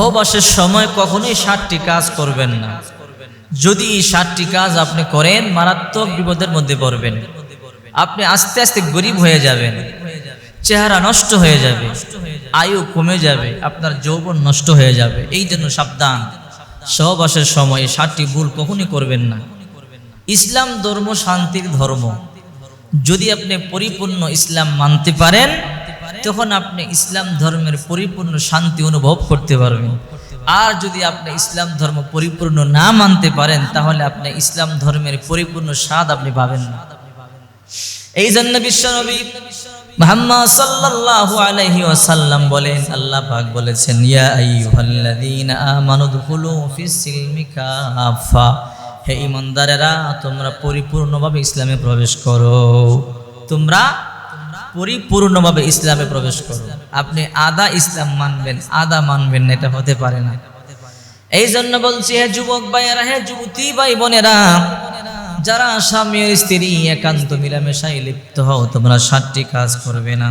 সহবাসের সময় কখনোই ষাটটি কাজ করবেন না। যদি এই ষাটটি কাজ আপনি করেন, মারাত্মক বিপদের মধ্যে পড়বেন। আপনি আস্তে আস্তে গরিব হয়ে যাবেন। চেহারা নষ্ট হয়ে যাবে। আয়ু কমে যাবে। আপনার যৌবন নষ্ট হয়ে যাবে। এই জন্য সাবধান। সহবাসের সময় ষাটটি ভুল কখনই করবেন না। ইসলাম ধর্ম শান্তির ধর্ম। যদি আপনি পরিপূর্ণ ইসলাম মানতে পারেন তখন আপনি ইসলাম ধর্মের পরিপূর্ণ শান্তি অনুভব করতে পারবেন। আর যদি আপনি ইসলাম ধর্ম পরিপূর্ণ না মানতে পারেন, তাহলে আপনি ইসলাম ধর্মের পরিপূর্ণ স্বাদ আপনি পাবেন না। এই জন্য বিশ্বনবী আল্লাহ বলেছেন তোমরা পরিপূর্ণভাবে ইসলামে প্রবেশ করো। তোমরা পরিপূর্ণভাবে ইসলামে প্রবেশ করো। আপনি আদা ইসলাম মানবেন, আদা মানবেন না, এটা হতে পারে না। এই জন্য বলছি, হে যুবক ভাইয়েরা, হে যুবতী ভাই বোনেরা যারা স্বামী স্ত্রী একান্ত মিলামেশায় লিপ্ত হও, তোমরা সাতটি কাজ করবে না।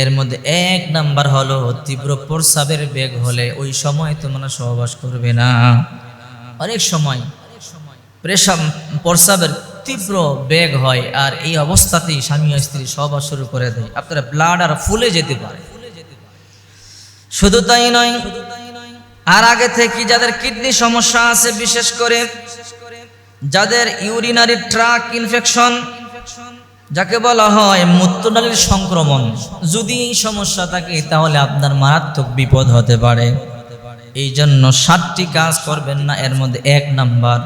এর মধ্যে এক নাম্বার হলো, তীব্র প্রস্রাবের বেগ হলে ওই সময় তোমরা সহবাস করবে না। অনেক সময় প্রেশাব প্রস্রাবের তীব্র বেগ হয় আর এই অবস্থাতেই স্বামী ও স্ত্রী সহবাস শুরু করে দেয়। আপনার ব্লাড আর ফুলে যেতে পারে। শুধু তাই নয়, আর আগে থেকে যাদের কিডনি সমস্যা আছে, বিশেষ করে যাদের ইউরিনারি ট্রাক ইনফেকশন যাকে বলা হয় মূত্রনালীর সংক্রমণ, যদি এই সমস্যা থাকে, তাহলে আপনার মারাত্মক বিপদ হতে পারে। এই জন্য সাতটি কাজ করবেন না, এর মধ্যে এক নাম্বার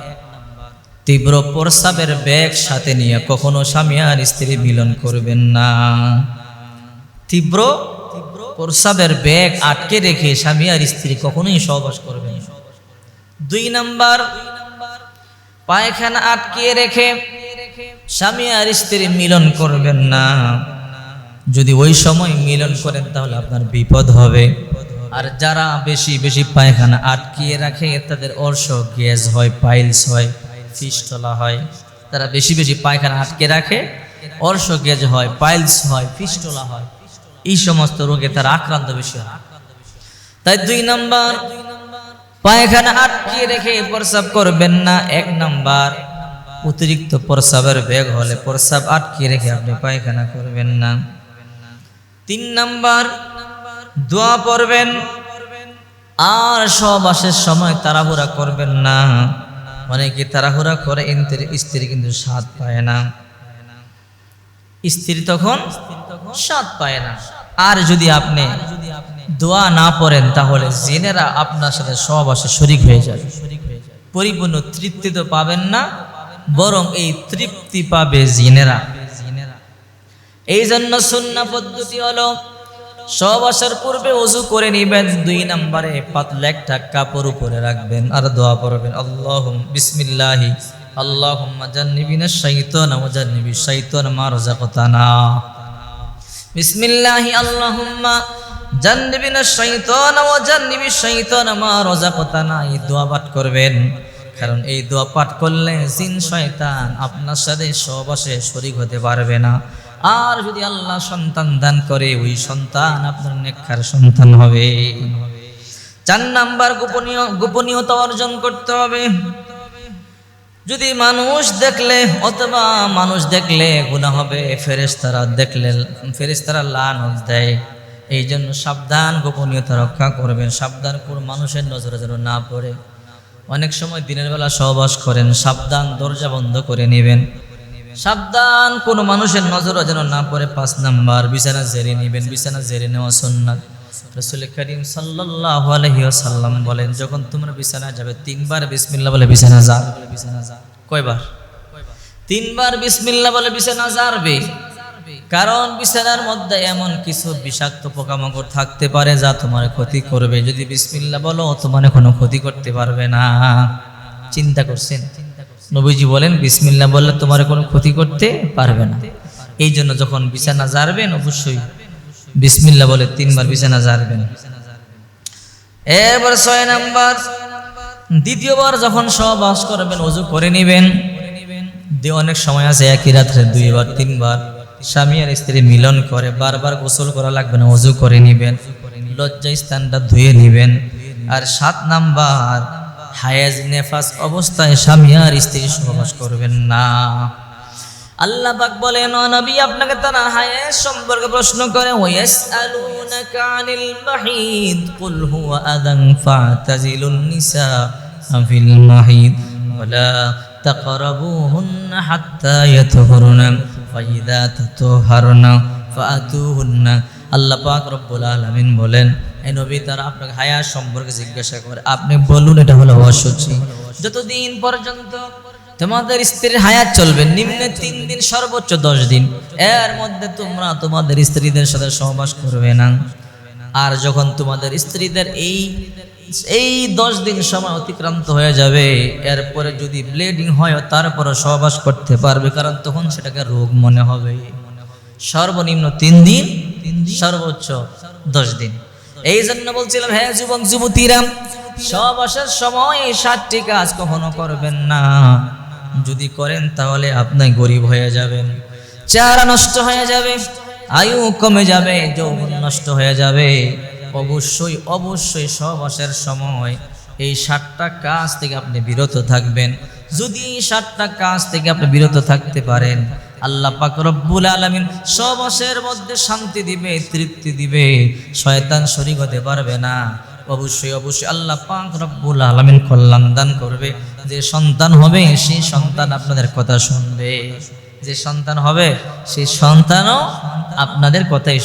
তীব্র প্রস্রাবের ব্যাগ সাথে নিয়ে কখনো স্বামী আর স্ত্রী মিলন করবেন না। তীব্র প্রস্রাবের ব্যাগ আটকে রেখে স্বামী আর স্ত্রী কখনোই সহবাস করবেন। দুই নাম্বার, পায়খানা আটকে রেখে স্বামী আর স্ত্রী মিলন করবেন না। যদি ওই সময় মিলন করেন তাহলে আপনার বিপদ হবে। আর যারা বেশি বেশি পায়খানা আটকিয়ে রাখে, তাদের অর্শ গ্যাস হয়, পাইলস হয়। ফিস্টলা হয়। তারা বেশি বেশি পায়খানা আটকে রাখে, অর্শ গ্যাস হয়, পাইলস হয় ফিস্টলা হয়। এই সমস্ত রোগে তারা আক্রান্ত বেশি হয়। তাই দুই নাম্বার, পায়খানা আটকে রেখে প্রস্রাব করবেন না। এক নাম্বার, অতিরিক্ত প্রস্রাবের বেগ হলে প্রস্রাব আটকে রেখে আপনি পায়খানা করবেন না। তিন নাম্বার, দোয়া পড়বেন, আর সবাসের সময় তাড়াহুড়া করবেন না। অনেকে তাড়াহুড়া করে স্ত্রী কিন্তু স্বাদ পায় না। স্ত্রী তখন স্বাদ পায় না। আর যদি আপনি দোয়া না পড়েন, তাহলে জেনেরা আপনার সাথে সহবাসে শরিক হয়ে যাবে। পরিপূর্ণ তৃপ্তি তো পাবেন না, বরং এই তৃপ্তি পাবে জিনেরা। এই জন্য সুন্না পদ্ধতি হলো সহবাসের পূর্বে অজু করে নিবেন। দুই নম্বরে পাতলা একটা কাপড় উপরে রাখবেন আর দোয়া পড়বেন। আল্লাহ বিসমিল্লাহি, আল্লাহুম্মা এই দোয়া পাঠ করবেন। কারণ এই দোয়া পাঠ করলে জিন, শয়তান আপনার সাথে সহবাসে শরীক হতে পারবে না। আর যদি আল্লাহ সন্তান দান করে, ওই সন্তান আপনার নেককার সন্তান হবে। চার নাম্বার গোপনীয়, গোপনীয়তা অর্জন করতে হবে। যদি মানুষ দেখলে, অথবা মানুষ দেখলে গুণা হবে, ফেরেশতারা দেখলে, ফেরেশতারা লানত দেয়। এই জন্য সাবধান গোপনীয়তা রক্ষা করবেন। সাবধান কোন মানুষের নজরে যেন না পড়ে। অনেক সময় দিনের বেলা সহবাস করেন, সাবধান দরজা বন্ধ করে নেবেন। সাবধান, কোনো মানুষের নজরও যেন না পড়ে। পাঁচ নাম্বার, বিছানা জেরে নেবেন, বিছানা জেরে নেওয়া সন্ন্যাত রসুল করিম সাল্লাল্লাহু আলাইহি ওয়াসাল্লাম বলেন, যখন তোমরা বিছানা যাবে, তিনবার বিসমিল্লাহ বলে বিছানা যা বিছানা যা কয়বার? তিনবার বিসমিল্লাহ বলে বিছানা যাবে। কারণ বিছানার মধ্যে এমন কিছু বিষাক্ত পোকামাকড় থাকতে পারে যা তোমার ক্ষতি করবে। যদি বিসমিল্লা বলো, তোমার কোনো ক্ষতি করতে পারবে না। চিন্তা করছেন? নবীজি বলেন, বিসমিল্লাহ বললে তোমার কোনো ক্ষতি করতে পারবে না। এই জন্য যখন বিছানা জারবেন অবশ্যই বিসমিল্লাহ বলে তিনবার বিছানা জারবেন এবার ছয় নাম্বার, দ্বিতীয়বার যখন সহবাস করবেন, অজু করে নেবেন। অনেক সময় আছে, একই রাত্রে দুইবার, তিনবার। স্বামী আর স্ত্রী মিলন করে, বারবার গোসল করা লাগবে না, অজু করে নিবেন। লজ্জা স্থানটা ধুয়ে নিবেন। আর সাত নাম্বার হায়াজ নেফাস অবস্থায় স্বামী আর স্ত্রী সহবাস করবেন না। আল্লাহ পাক বলেন, ও নবী, আপনাকে তারা হায়াজ সম্পর্কে প্রশ্ন করে, ওয়াসআলুনাকা আনিল মাহিদ, কুল হুয়া আদান ফাতাজিলুন নিসা ফিল মাহিদ, ওয়ালা তাকরাবুহুন্না হাত্তা ইয়াতহুরনা ফাইদা তাতহারনা ফাতুহুন্না আল্লাহ পাক রব্বুল আলামিন বলেন এই নবী তারা আপনাকে হায়াজ সম্পর্কে জিজ্ঞাসা করে, আপনি বলুন, এটা হলো অসুচি। যতদিন পর্যন্ত তোমাদের স্ত্রীর হায়াত চলবে, নিম্নে তিন দিন, সর্বোচ্চ দশ দিন, এর মধ্যে তোমরা তোমাদের স্ত্রীদের সাথে সহবাস করবে না। আর যখন তোমাদের স্ত্রীদের এই এই দশ দিন সময় অতিক্রান্ত হয়ে যাবে, এরপরে যদি ব্লিডিং হয় তারপরে সহবাস করতে পারবে, কারণ তখন সেটাকে রোগ মনে হবে। সর্বনিম্ন তিন দিন, সর্বোচ্চ দশ দিন। এই জন্য বলছিলাম হ্যাঁ যুবক, যুবতীরা সহবাসের সময় এই সাতটি কাজ কখনো করবেন না। যদি করেন তাহলে আপনি গরিব হয়ে যাবেন, চেহারা নষ্ট হয়ে যাবে, আয়ু কমে যাবে, যৌবন নষ্ট হয়ে যাবে। অবশ্যই অবশ্যই সহবাসের সময় এই সাতটা কাজ থেকে আপনি বিরত থাকবেন। যদি এই সাতটা কাজ থেকে আপনি বিরত থাকতে পারেন আল্লাহ পাক রব্বুল আলামিন সবসের মধ্যে শান্তি দিবে, তৃপ্তি দিবে। শয়তান শরীক হতে পারবে না। অবশ্যই অবশ্যই আল্লাহ পাক রব্বুল আলামিন কল্যাণ দান করবে। যে সন্তান হবে, সেই সন্তান আপনাদের কথা শুনবে। যে সন্তান হবে, সেই সন্তানও আপনাদের কথাই